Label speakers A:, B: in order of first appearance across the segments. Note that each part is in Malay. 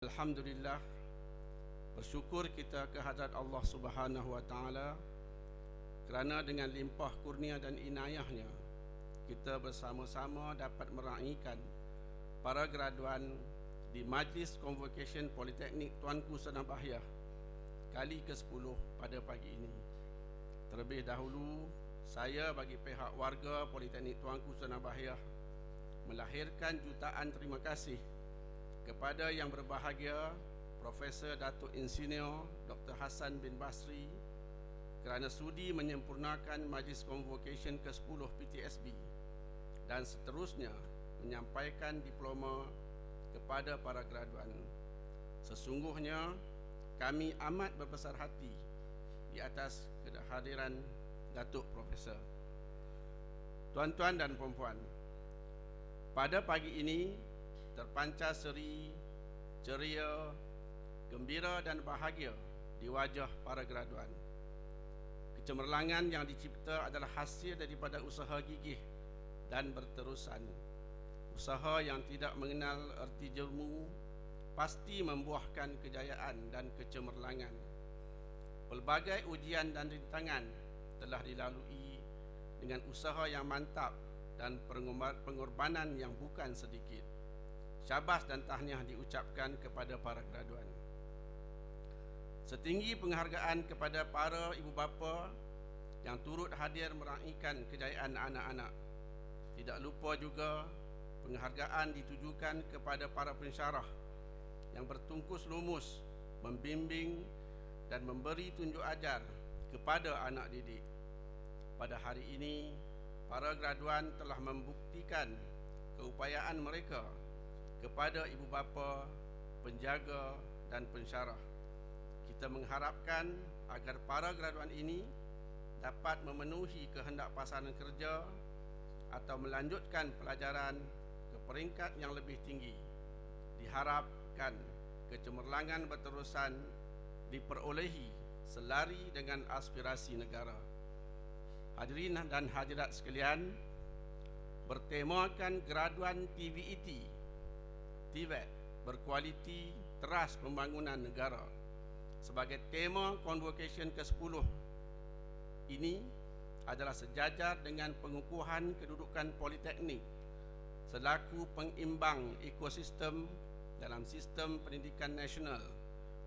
A: Alhamdulillah bersyukur kita ke hadrat Allah Subhanahu wa taala kerana dengan limpah kurnia dan inayahnya kita bersama-sama dapat meraihkan para graduan di Majlis Convocation Politeknik Tuanku Senang Bahiyah kali ke-10 pada pagi ini. Terlebih dahulu, saya bagi pihak warga Politeknik Tuanku Senang Bahiyah melahirkan jutaan terima kasih kepada yang berbahagia Profesor Datuk Insinyur Dr. Hassan bin Basri kerana sudi menyempurnakan Majlis Convocation ke-10 PTSB dan seterusnya menyampaikan diploma kepada para graduan. Sesungguhnya kami amat berbesar hati di atas kehadiran Datuk Profesor. Tuan-tuan dan puan-puan, pada pagi ini terpancar seri, ceria, gembira dan bahagia di wajah para graduan. Kecemerlangan yang dicipta adalah hasil daripada usaha gigih dan berterusan. Usaha yang tidak mengenal erti jermu pasti membuahkan kejayaan dan kecemerlangan. Pelbagai ujian dan rintangan telah dilalui dengan usaha yang mantap dan pengorbanan yang bukan sedikit syabas dan tahniah diucapkan kepada para graduan. Setinggi penghargaan kepada para ibu bapa yang turut hadir meraihkan kejayaan anak-anak. Tidak lupa juga penghargaan ditujukan kepada para pensyarah yang bertungkus lumus membimbing dan memberi tunjuk ajar kepada anak didik. Pada hari ini, para graduan telah membuktikan keupayaan mereka kepada ibu bapa, penjaga dan pensyarah. Kita mengharapkan agar para graduan ini dapat memenuhi kehendak pasaran kerja atau melanjutkan pelajaran ke peringkat yang lebih tinggi. Diharapkan kecemerlangan berterusan diperolehi selari dengan aspirasi negara. Hadirin dan hadirat sekalian, bertemakan graduan TVET TVET berkualiti teras pembangunan negara sebagai tema convocation ke-10 ini adalah sejajar dengan pengukuhan kedudukan politeknik selaku pengimbang ekosistem dalam sistem pendidikan nasional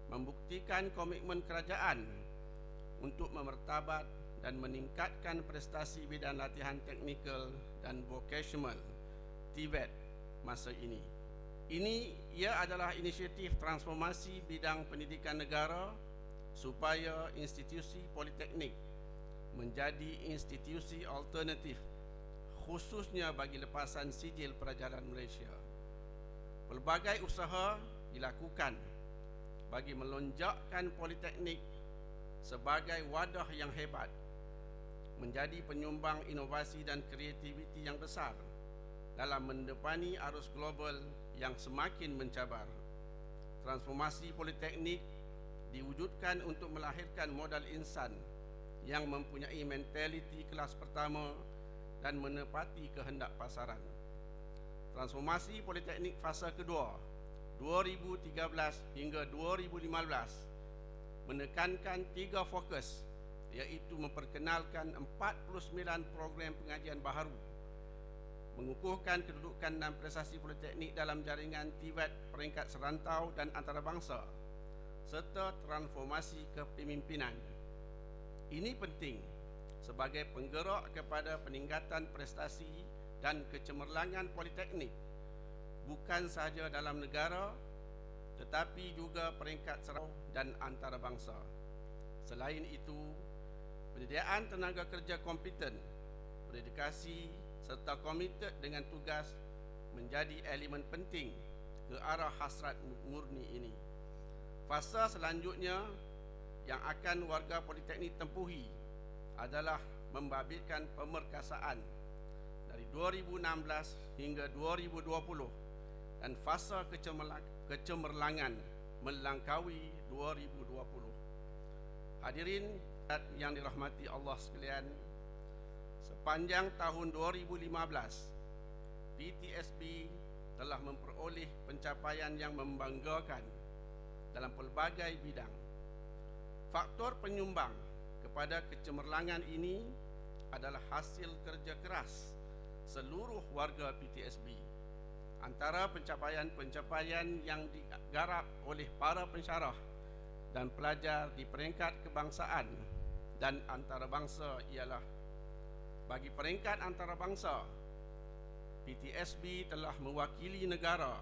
A: membuktikan komitmen kerajaan untuk memertabat dan meningkatkan prestasi bidang latihan teknikal dan vocational TVET masa ini. Ini ia adalah inisiatif transformasi bidang pendidikan negara supaya institusi politeknik menjadi institusi alternatif khususnya bagi lepasan sijil pelajaran Malaysia. Pelbagai usaha dilakukan bagi melonjakkan politeknik sebagai wadah yang hebat menjadi penyumbang inovasi dan kreativiti yang besar dalam mendepani arus global yang semakin mencabar. Transformasi politeknik diwujudkan untuk melahirkan modal insan yang mempunyai mentaliti kelas pertama dan menepati kehendak pasaran. Transformasi politeknik fasa kedua 2013 hingga 2015 menekankan tiga fokus iaitu memperkenalkan 49 program pengajian baharu mengukuhkan kedudukan dan prestasi politeknik dalam jaringan TVET peringkat serantau dan antarabangsa serta transformasi kepemimpinan. Ini penting sebagai penggerak kepada peningkatan prestasi dan kecemerlangan politeknik bukan sahaja dalam negara tetapi juga peringkat serantau dan antarabangsa. Selain itu, penyediaan tenaga kerja kompeten, berdedikasi serta komited dengan tugas menjadi elemen penting ke arah hasrat murni ini. Fasa selanjutnya yang akan warga politeknik tempuhi adalah membabitkan pemerkasaan dari 2016 hingga 2020 dan fasa kecemerlangan melangkaui 2020. Hadirin yang dirahmati Allah sekalian, Sepanjang tahun 2015, PTSB telah memperoleh pencapaian yang membanggakan dalam pelbagai bidang. Faktor penyumbang kepada kecemerlangan ini adalah hasil kerja keras seluruh warga PTSB. Antara pencapaian-pencapaian yang digarap oleh para pensyarah dan pelajar di peringkat kebangsaan dan antarabangsa ialah bagi peringkat antarabangsa PTSB telah mewakili negara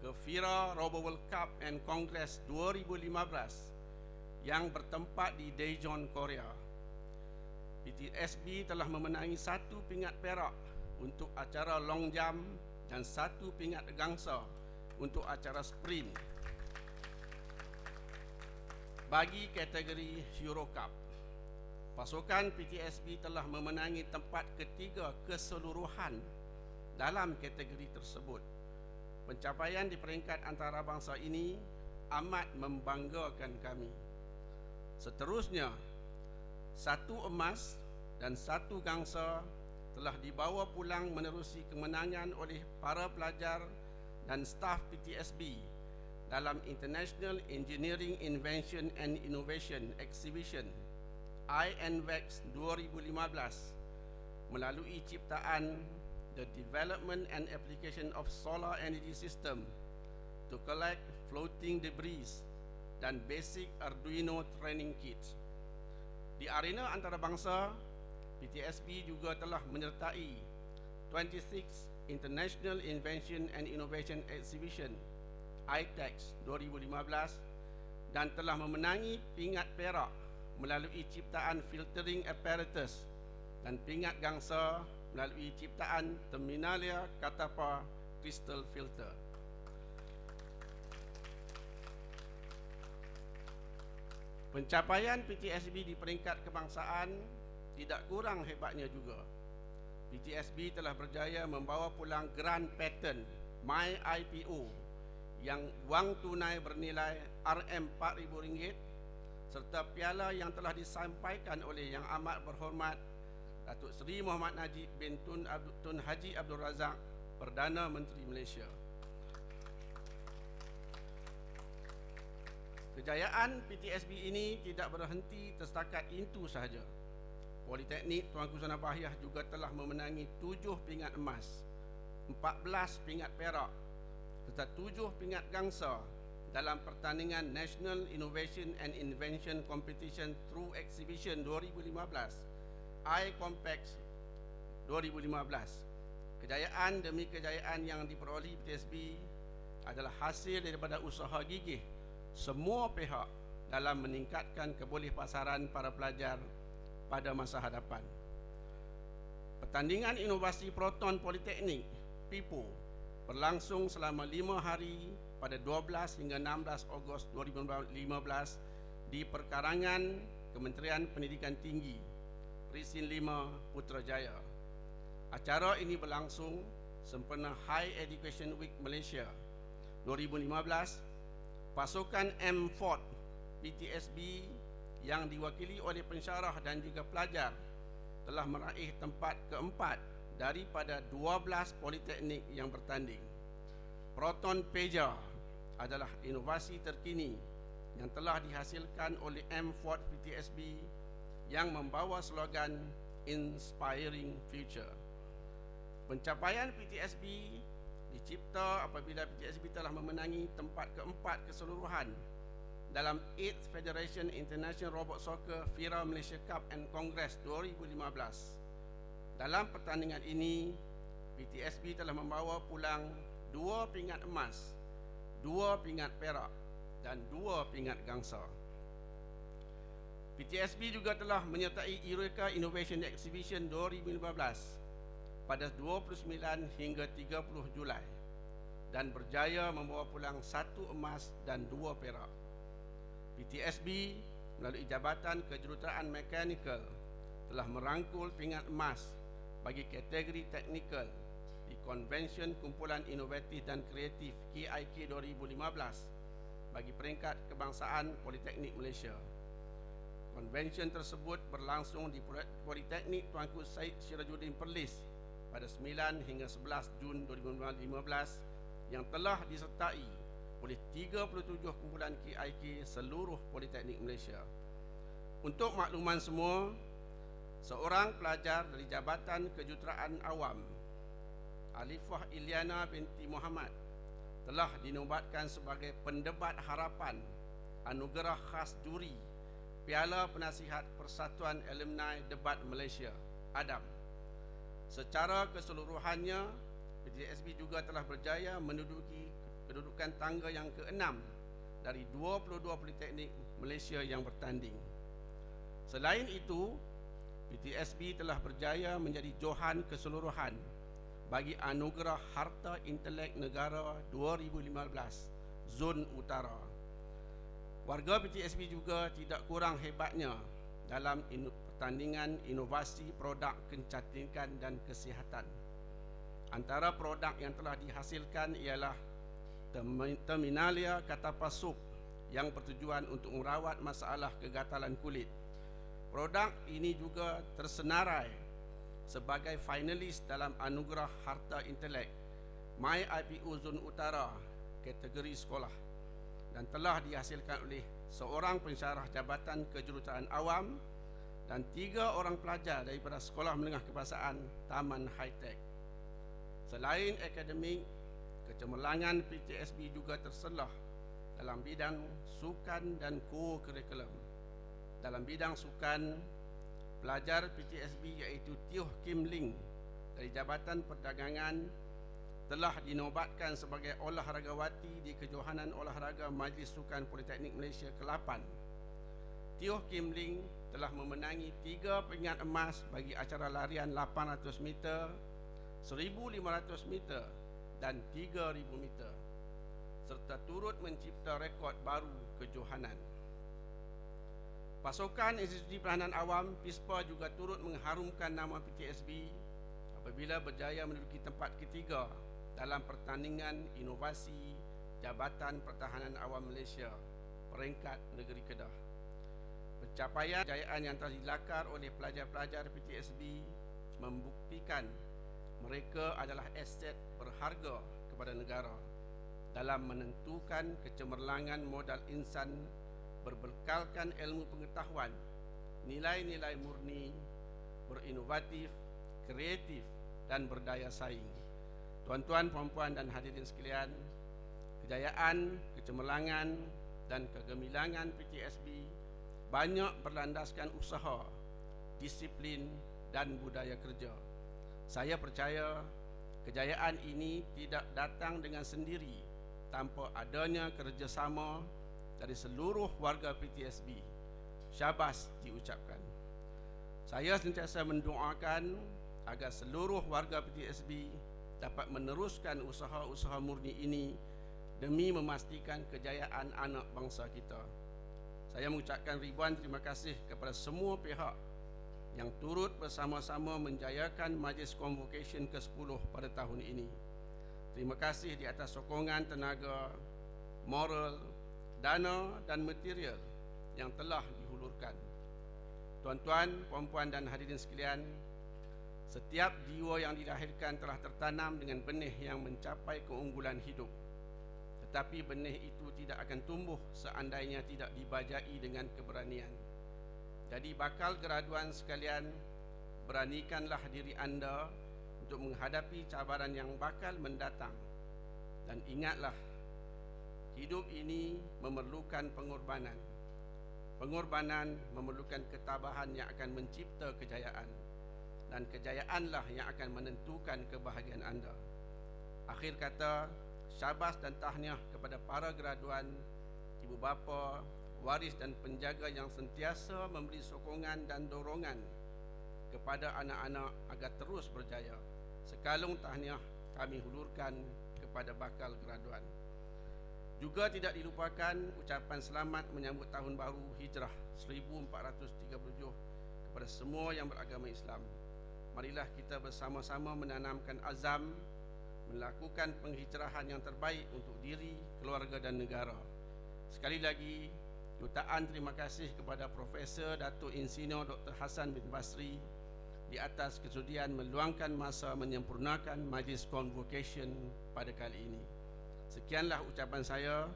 A: ke FIRA Robo World Cup and Congress 2015 yang bertempat di Daejeon, Korea. PTSB telah memenangi satu pingat perak untuk acara long jump dan satu pingat gangsa untuk acara sprint bagi kategori Euro Cup. Pasukan PTSB telah memenangi tempat ketiga keseluruhan dalam kategori tersebut. Pencapaian di peringkat antarabangsa ini amat membanggakan kami. Seterusnya, satu emas dan satu gangsa telah dibawa pulang menerusi kemenangan oleh para pelajar dan staf PTSB dalam International Engineering Invention and Innovation Exhibition INVEX 2015 melalui ciptaan the development and application of solar energy system to collect floating debris dan basic Arduino training kit. Di arena antarabangsa, PTSB juga telah menyertai 26 International Invention and Innovation Exhibition ITEX 2015 dan telah memenangi pingat perak melalui ciptaan filtering apparatus dan pingat gangsa melalui ciptaan Terminalia Katapa Crystal Filter. Pencapaian PTSB di peringkat kebangsaan tidak kurang hebatnya juga. PTSB telah berjaya membawa pulang Grand Pattern My IPO yang wang tunai bernilai RM4,000 serta piala yang telah disampaikan oleh Yang Amat Berhormat Datuk Seri Muhammad Najib bin Tun, Abdul, Tun Haji Abdul Razak Perdana Menteri Malaysia. Kejayaan PTSB ini tidak berhenti tersetakat itu sahaja. Politeknik Tuanku Sana Bahiyah juga telah memenangi tujuh pingat emas, empat belas pingat perak, serta tujuh pingat gangsa dalam pertandingan National Innovation and Invention Competition Through Exhibition 2015 iCompex 2015 kejayaan demi kejayaan yang diperoleh PTSB adalah hasil daripada usaha gigih semua pihak dalam meningkatkan kebolehpasaran para pelajar pada masa hadapan. Pertandingan inovasi proton politeknik PIPO berlangsung selama lima hari pada 12 hingga 16 Ogos 2015 di perkarangan Kementerian Pendidikan Tinggi Prisin 5 Putrajaya. Acara ini berlangsung sempena High Education Week Malaysia 2015. Pasukan M4 PTSB yang diwakili oleh pensyarah dan juga pelajar telah meraih tempat keempat daripada 12 politeknik yang bertanding. Proton Pager adalah inovasi terkini yang telah dihasilkan oleh M Ford PTSB yang membawa slogan Inspiring Future. Pencapaian PTSB dicipta apabila PTSB telah memenangi tempat keempat keseluruhan dalam 8th Federation International Robot Soccer FIRA Malaysia Cup and Congress 2015. Dalam pertandingan ini, PTSB telah membawa pulang dua pingat emas, dua pingat perak dan dua pingat gangsa. PTSB juga telah menyertai Eureka Innovation Exhibition 2015 pada 29 hingga 30 Julai dan berjaya membawa pulang satu emas dan dua perak. PTSB melalui Jabatan Kejuruteraan Mekanikal telah merangkul pingat emas bagi kategori teknikal Convention Kumpulan Inovatif dan Kreatif KIK 2015 bagi peringkat kebangsaan Politeknik Malaysia. Convention tersebut berlangsung di Politeknik Tuanku Syed Syirajuddin Perlis pada 9 hingga 11 Jun 2015 yang telah disertai oleh 37 kumpulan KIK seluruh Politeknik Malaysia. Untuk makluman semua, seorang pelajar dari Jabatan Kejuruteraan Awam, Alifah Iliana binti Muhammad, telah dinobatkan sebagai pendebat harapan anugerah khas juri Piala Penasihat Persatuan Alumni Debat Malaysia, ADAM. Secara keseluruhannya, PTSB juga telah berjaya menduduki kedudukan tangga yang keenam dari 22 politeknik Malaysia yang bertanding. Selain itu, PTSB telah berjaya menjadi johan keseluruhan bagi anugerah Harta Intelek Negara 2015 Zon Utara. Warga PTSB juga tidak kurang hebatnya dalam inu- pertandingan inovasi produk kecantikan dan kesihatan. Antara produk yang telah dihasilkan ialah Terminalia Catapasup yang bertujuan untuk merawat masalah kegatalan kulit. Produk ini juga tersenarai sebagai finalis dalam anugerah Harta Intelek My IPU Zon Utara kategori sekolah dan telah dihasilkan oleh seorang pensyarah Jabatan Kejuruteraan Awam dan tiga orang pelajar daripada Sekolah Menengah Kebahasaan Taman High Tech. Selain akademik, kecemerlangan PTSB juga terselah dalam bidang sukan dan co-curriculum. Dalam bidang sukan, pelajar PTSB iaitu Tioh Kim Ling dari Jabatan Perdagangan telah dinobatkan sebagai olahragawati di Kejohanan Olahraga Majlis Sukan Politeknik Malaysia ke-8. Tioh Kim Ling telah memenangi tiga peringkat emas bagi acara larian 800 meter, 1500 meter dan 3000 meter serta turut mencipta rekod baru kejohanan. Pasukan Institusi Peranan Awam PISPA juga turut mengharumkan nama PTSB apabila berjaya menduduki tempat ketiga dalam pertandingan inovasi Jabatan Pertahanan Awam Malaysia peringkat negeri Kedah. Pencapaian kejayaan yang telah dilakar oleh pelajar-pelajar PTSB membuktikan mereka adalah aset berharga kepada negara dalam menentukan kecemerlangan modal insan berbekalkan ilmu pengetahuan, nilai-nilai murni, berinovatif, kreatif dan berdaya saing. Tuan-tuan, puan-puan dan hadirin sekalian, kejayaan, kecemerlangan dan kegemilangan PTSB banyak berlandaskan usaha, disiplin dan budaya kerja. Saya percaya kejayaan ini tidak datang dengan sendiri tanpa adanya kerjasama dari seluruh warga PTSB. Syabas diucapkan. Saya sentiasa mendoakan agar seluruh warga PTSB dapat meneruskan usaha-usaha murni ini demi memastikan kejayaan anak bangsa kita. Saya mengucapkan ribuan terima kasih kepada semua pihak yang turut bersama-sama menjayakan majlis convocation ke-10 pada tahun ini. Terima kasih di atas sokongan tenaga, moral, dana dan material yang telah dihulurkan. Tuan-tuan, puan-puan dan hadirin sekalian, setiap jiwa yang dilahirkan telah tertanam dengan benih yang mencapai keunggulan hidup. Tetapi benih itu tidak akan tumbuh seandainya tidak dibajai dengan keberanian. Jadi bakal graduan sekalian, beranikanlah diri anda untuk menghadapi cabaran yang bakal mendatang. Dan ingatlah, hidup ini memerlukan pengorbanan. Pengorbanan memerlukan ketabahan yang akan mencipta kejayaan dan kejayaanlah yang akan menentukan kebahagiaan anda. Akhir kata, syabas dan tahniah kepada para graduan, ibu bapa, waris dan penjaga yang sentiasa memberi sokongan dan dorongan kepada anak-anak agar terus berjaya. Sekalung tahniah kami hulurkan kepada bakal graduan. Juga tidak dilupakan ucapan selamat menyambut tahun baru Hijrah 1437 kepada semua yang beragama Islam. Marilah kita bersama-sama menanamkan azam melakukan penghijrahan yang terbaik untuk diri, keluarga dan negara. Sekali lagi, jutaan terima kasih kepada Profesor Datuk Insinyur Dr. Hassan bin Basri di atas kesudian meluangkan masa menyempurnakan majlis convocation pada kali ini. Sekianlah ucapan saya.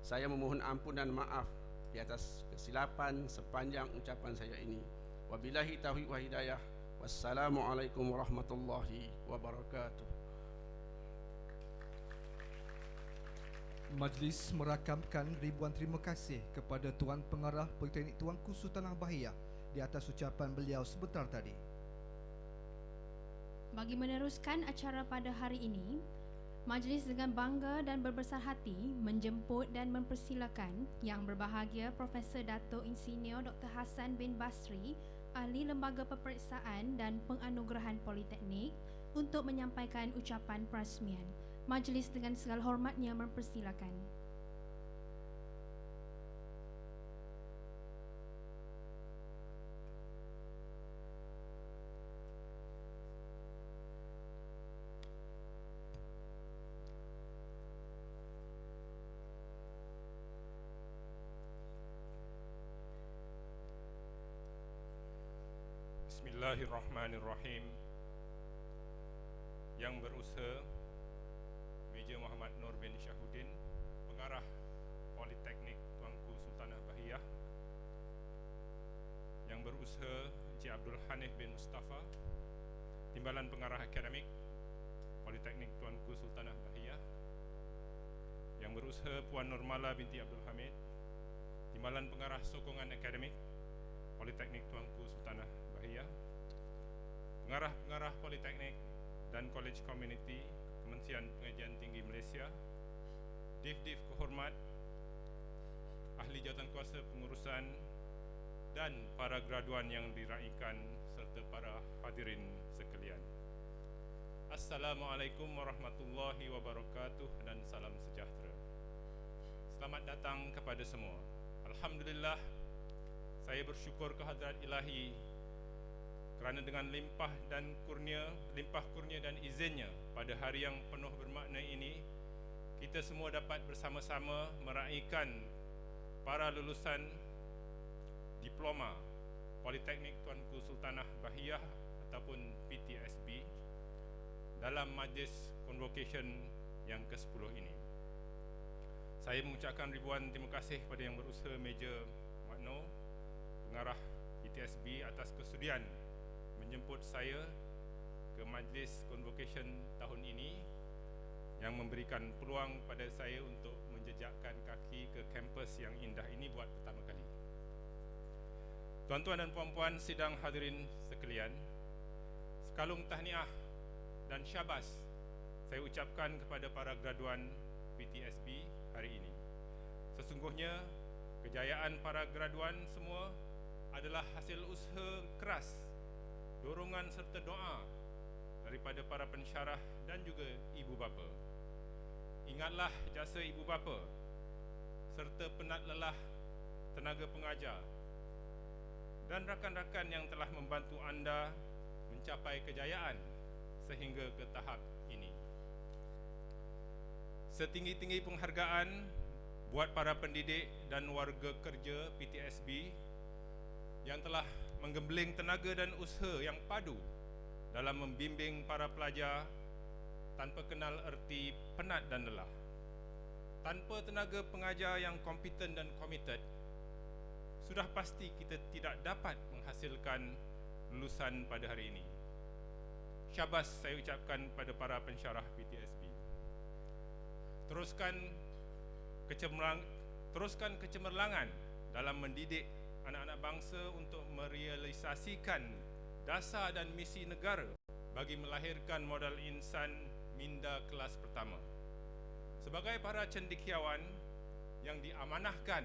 A: Saya memohon ampun dan maaf di atas kesilapan sepanjang ucapan saya ini. Wabillahi taufiq wa hidayah. Wassalamualaikum warahmatullahi wabarakatuh.
B: Majlis merakamkan ribuan terima kasih kepada Tuan Pengarah Politeknik Tuanku Sultanah Bahiyah di atas ucapan beliau sebentar tadi.
C: Bagi meneruskan acara pada hari ini, majlis dengan bangga dan berbesar hati menjemput dan mempersilakan yang berbahagia Profesor Dato Insinyur Dr. Hassan bin Basri, Ahli Lembaga Peperiksaan dan Penganugerahan Politeknik untuk menyampaikan ucapan perasmian. Majlis dengan segala hormatnya mempersilakan.
D: Bismillahirrahmanirrahim. Yang berusaha Meja Muhammad Nur bin Syahuddin Pengarah Politeknik Tuanku Sultanah Bahiyah Yang berusaha Encik Abdul Hanif bin Mustafa Timbalan Pengarah Akademik Politeknik Tuanku Sultanah Bahiyah Yang berusaha Puan Nurmala binti Abdul Hamid Timbalan Pengarah Sokongan Akademik Politeknik Tuanku Sultanah Bahiyah Pengarah-pengarah Politeknik dan College Community Kementerian Pengajian Tinggi Malaysia. Div-Div Kehormat Ahli Jawatan Kuasa Pengurusan dan para graduan yang diraikan serta para hadirin sekalian. Assalamualaikum warahmatullahi wabarakatuh dan salam sejahtera. Selamat datang kepada semua. Alhamdulillah saya bersyukur kehadrat ilahi kerana dengan limpah dan kurnia, limpah kurnia dan izinnya pada hari yang penuh bermakna ini kita semua dapat bersama-sama meraihkan para lulusan diploma Politeknik Tuanku Sultanah Bahiyah ataupun PTSB dalam majlis convocation yang ke-10 ini. Saya mengucapkan ribuan terima kasih kepada yang berusaha meja Makno pengarah ITSB atas kesudian menjemput saya ke majlis convocation tahun ini yang memberikan peluang pada saya untuk menjejakkan kaki ke kampus yang indah ini buat pertama kali. Tuan-tuan dan puan-puan sidang hadirin sekalian, sekalung tahniah dan syabas saya ucapkan kepada para graduan PTSB hari ini. Sesungguhnya kejayaan para graduan semua adalah hasil usaha keras, dorongan serta doa daripada para pensyarah dan juga ibu bapa. Ingatlah jasa ibu bapa serta penat lelah tenaga pengajar dan rakan-rakan yang telah membantu anda mencapai kejayaan sehingga ke tahap ini. Setinggi-tinggi penghargaan buat para pendidik dan warga kerja PTSB yang telah menggembling tenaga dan usaha yang padu dalam membimbing para pelajar tanpa kenal erti penat dan lelah. Tanpa tenaga pengajar yang kompeten dan komited, sudah pasti kita tidak dapat menghasilkan lulusan pada hari ini. Syabas saya ucapkan pada para pensyarah PTSB. Teruskan kecemerlang, teruskan kecemerlangan dalam mendidik anak-anak bangsa untuk merealisasikan dasar dan misi negara bagi melahirkan modal insan minda kelas pertama. Sebagai para cendekiawan yang diamanahkan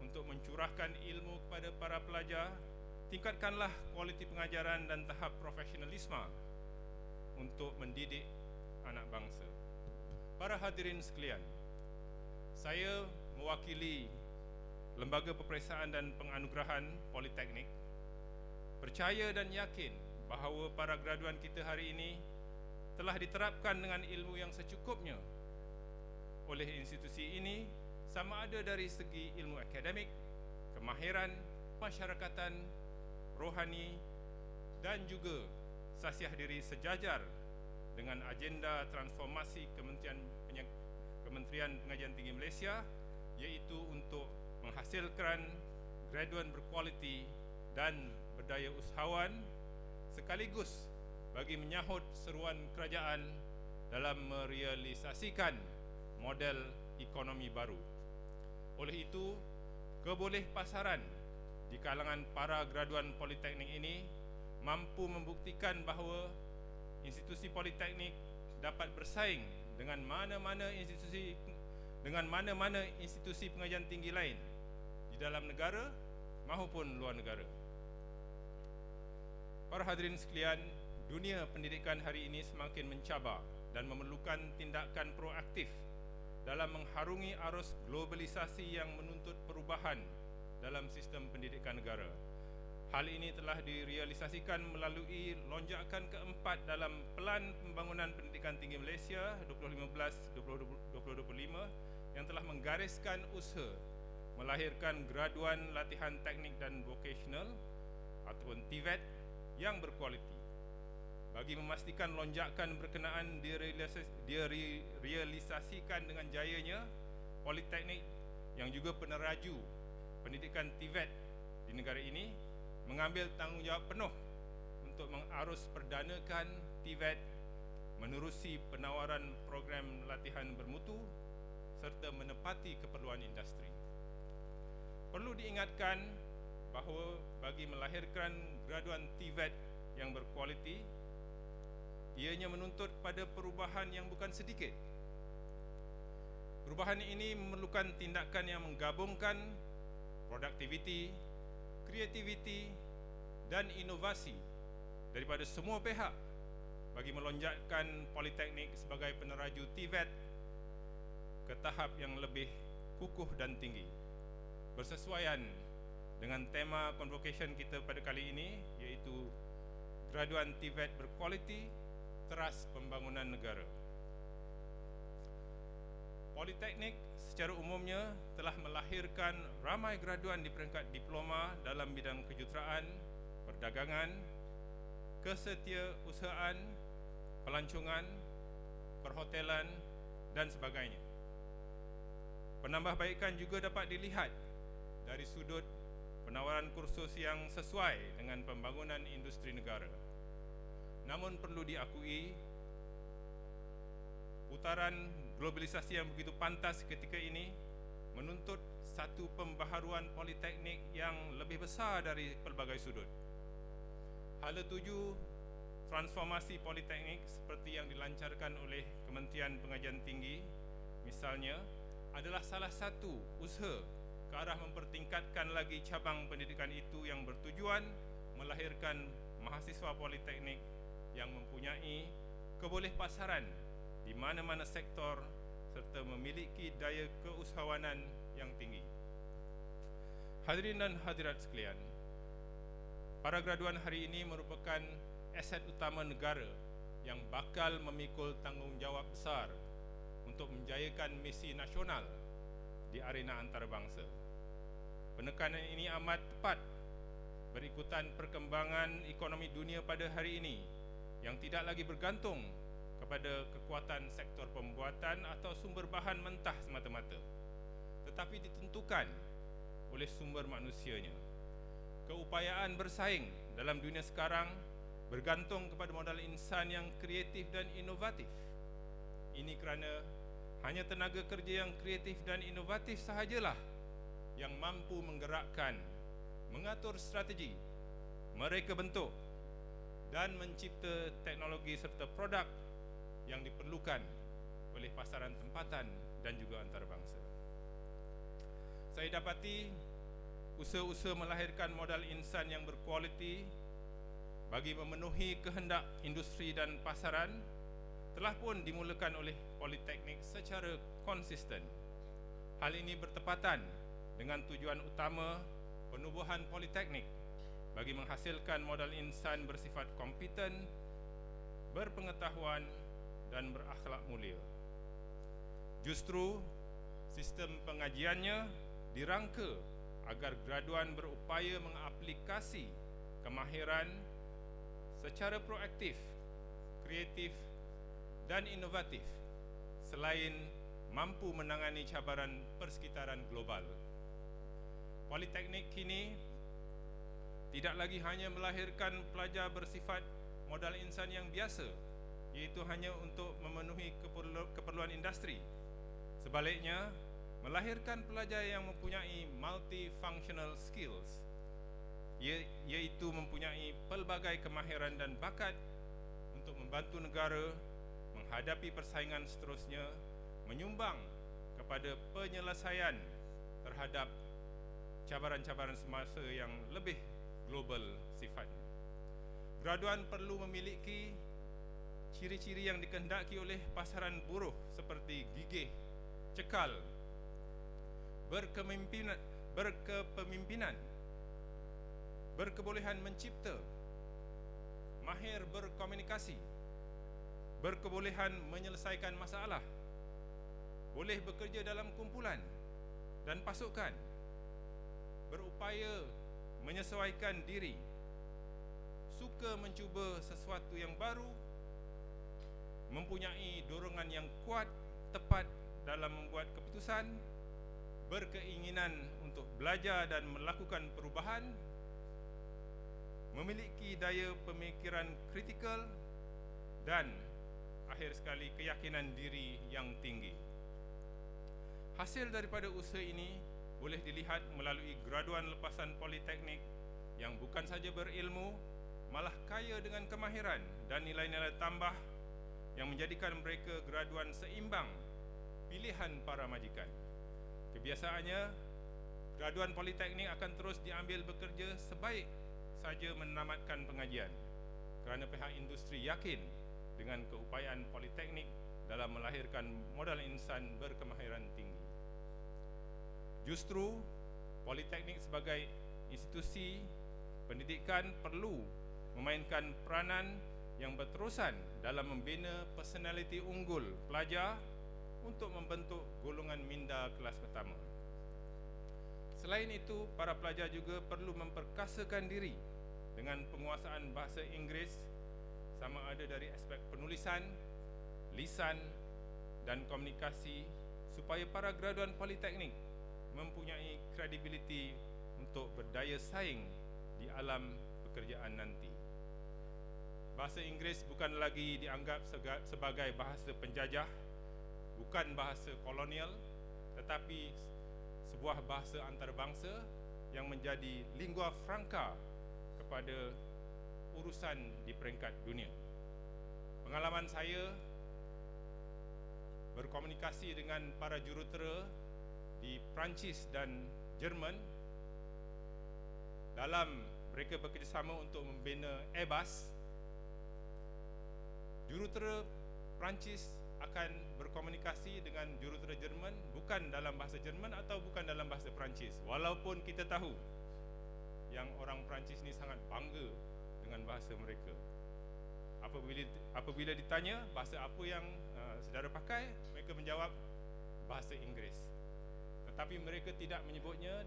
D: untuk mencurahkan ilmu kepada para pelajar, tingkatkanlah kualiti pengajaran dan tahap profesionalisme untuk mendidik anak bangsa. Para hadirin sekalian, saya mewakili Lembaga Peperiksaan dan Penganugerahan Politeknik percaya dan yakin bahawa para graduan kita hari ini telah diterapkan dengan ilmu yang secukupnya oleh institusi ini sama ada dari segi ilmu akademik, kemahiran, masyarakatan, rohani dan juga sasiah diri sejajar dengan agenda transformasi Kementerian Kementerian Pengajian Tinggi Malaysia iaitu untuk menghasilkan graduan berkualiti dan berdaya usahawan sekaligus bagi menyahut seruan kerajaan dalam merealisasikan model ekonomi baru. Oleh itu, keboleh pasaran di kalangan para graduan politeknik ini mampu membuktikan bahawa institusi politeknik dapat bersaing dengan mana-mana institusi dengan mana-mana institusi pengajian tinggi lain dalam negara maupun luar negara. Para hadirin sekalian, dunia pendidikan hari ini semakin mencabar dan memerlukan tindakan proaktif dalam mengharungi arus globalisasi yang menuntut perubahan dalam sistem pendidikan negara. Hal ini telah direalisasikan melalui lonjakan keempat dalam Pelan Pembangunan Pendidikan Tinggi Malaysia 2015-2025 yang telah menggariskan usaha melahirkan graduan latihan teknik dan vocational ataupun TVET yang berkualiti bagi memastikan lonjakan berkenaan direalisasikan dengan jayanya politeknik yang juga peneraju pendidikan TVET di negara ini mengambil tanggungjawab penuh untuk mengarus perdanakan TVET menerusi penawaran program latihan bermutu serta menepati keperluan industri. Perlu diingatkan bahawa bagi melahirkan graduan TVET yang berkualiti ianya menuntut pada perubahan yang bukan sedikit. Perubahan ini memerlukan tindakan yang menggabungkan produktiviti, kreativiti dan inovasi daripada semua pihak bagi melonjakkan politeknik sebagai peneraju TVET ke tahap yang lebih kukuh dan tinggi bersesuaian dengan tema convocation kita pada kali ini iaitu graduan TVET berkualiti teras pembangunan negara Politeknik secara umumnya telah melahirkan ramai graduan di peringkat diploma dalam bidang kejuruteraan, perdagangan, kesetiausahaan, pelancongan, perhotelan dan sebagainya. Penambahbaikan juga dapat dilihat dari sudut penawaran kursus yang sesuai dengan pembangunan industri negara. Namun perlu diakui putaran globalisasi yang begitu pantas ketika ini menuntut satu pembaharuan politeknik yang lebih besar dari pelbagai sudut. Hala tuju transformasi politeknik seperti yang dilancarkan oleh Kementerian Pengajian Tinggi misalnya adalah salah satu usaha ke arah mempertingkatkan lagi cabang pendidikan itu yang bertujuan melahirkan mahasiswa politeknik yang mempunyai keboleh pasaran di mana-mana sektor serta memiliki daya keusahawanan yang tinggi. Hadirin dan hadirat sekalian, para graduan hari ini merupakan aset utama negara yang bakal memikul tanggungjawab besar untuk menjayakan misi nasional di arena antarabangsa. Penekanan ini amat tepat berikutan perkembangan ekonomi dunia pada hari ini yang tidak lagi bergantung kepada kekuatan sektor pembuatan atau sumber bahan mentah semata-mata tetapi ditentukan oleh sumber manusianya. Keupayaan bersaing dalam dunia sekarang bergantung kepada modal insan yang kreatif dan inovatif. Ini kerana hanya tenaga kerja yang kreatif dan inovatif sahajalah yang mampu menggerakkan mengatur strategi mereka bentuk dan mencipta teknologi serta produk yang diperlukan oleh pasaran tempatan dan juga antarabangsa. Saya dapati usaha-usaha melahirkan modal insan yang berkualiti bagi memenuhi kehendak industri dan pasaran telah pun dimulakan oleh politeknik secara konsisten. Hal ini bertepatan dengan tujuan utama penubuhan politeknik bagi menghasilkan modal insan bersifat kompeten, berpengetahuan dan berakhlak mulia. Justru sistem pengajiannya dirangka agar graduan berupaya mengaplikasi kemahiran secara proaktif, kreatif dan inovatif selain mampu menangani cabaran persekitaran global. Politeknik kini tidak lagi hanya melahirkan pelajar bersifat modal insan yang biasa iaitu hanya untuk memenuhi keperlu- keperluan industri. Sebaliknya, melahirkan pelajar yang mempunyai multifunctional skills ia- iaitu mempunyai pelbagai kemahiran dan bakat untuk membantu negara menghadapi persaingan seterusnya menyumbang kepada penyelesaian terhadap cabaran-cabaran semasa yang lebih global sifatnya. Graduan perlu memiliki ciri-ciri yang dikehendaki oleh pasaran buruh seperti gigih, cekal, berkepemimpinan, berkepemimpinan, berkebolehan mencipta, mahir berkomunikasi, berkebolehan menyelesaikan masalah, boleh bekerja dalam kumpulan dan pasukan, berupaya menyesuaikan diri, suka mencuba sesuatu yang baru, mempunyai dorongan yang kuat tepat dalam membuat keputusan, berkeinginan untuk belajar dan melakukan perubahan, memiliki daya pemikiran kritikal dan akhir sekali keyakinan diri yang tinggi. Hasil daripada usaha ini boleh dilihat melalui graduan lepasan politeknik yang bukan saja berilmu, malah kaya dengan kemahiran dan nilai-nilai tambah yang menjadikan mereka graduan seimbang pilihan para majikan. Kebiasaannya, graduan politeknik akan terus diambil bekerja sebaik saja menamatkan pengajian kerana pihak industri yakin dengan keupayaan politeknik dalam melahirkan modal insan berkemahiran tinggi. Justru politeknik sebagai institusi pendidikan perlu memainkan peranan yang berterusan dalam membina personaliti unggul pelajar untuk membentuk golongan minda kelas pertama. Selain itu, para pelajar juga perlu memperkasakan diri dengan penguasaan bahasa Inggeris sama ada dari aspek penulisan, lisan dan komunikasi supaya para graduan politeknik mempunyai kredibiliti untuk berdaya saing di alam pekerjaan nanti. Bahasa Inggeris bukan lagi dianggap sebagai bahasa penjajah, bukan bahasa kolonial, tetapi sebuah bahasa antarabangsa yang menjadi lingua franca kepada urusan di peringkat dunia. Pengalaman saya berkomunikasi dengan para jurutera di Perancis dan Jerman dalam mereka bekerjasama untuk membina Airbus. Jurutera Perancis akan berkomunikasi dengan jurutera Jerman bukan dalam bahasa Jerman atau bukan dalam bahasa Perancis. Walaupun kita tahu yang orang Perancis ni sangat bangga dengan bahasa mereka. Apabila apabila ditanya bahasa apa yang uh, saudara pakai mereka menjawab bahasa Inggeris tetapi mereka tidak menyebutnya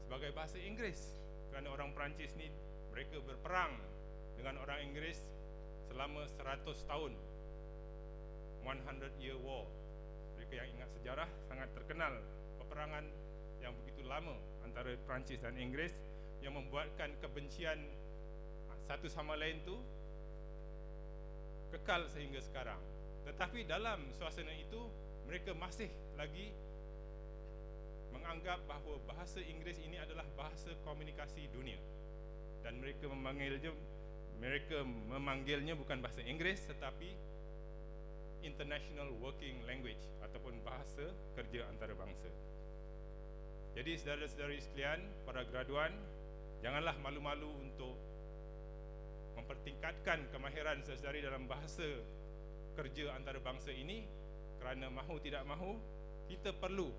D: sebagai bahasa Inggeris. Kerana orang Perancis ni mereka berperang dengan orang Inggeris selama 100 tahun. 100 year war. Mereka yang ingat sejarah sangat terkenal. Peperangan yang begitu lama antara Perancis dan Inggeris yang membuatkan kebencian ah, satu sama lain tu kekal sehingga sekarang. Tetapi dalam suasana itu mereka masih lagi menganggap bahawa bahasa Inggeris ini adalah bahasa komunikasi dunia dan mereka memanggilnya mereka memanggilnya bukan bahasa Inggeris tetapi international working language ataupun bahasa kerja antarabangsa. Jadi saudara-saudari sekalian, para graduan, janganlah malu-malu untuk mempertingkatkan kemahiran saudari dalam bahasa kerja antarabangsa ini kerana mahu tidak mahu kita perlu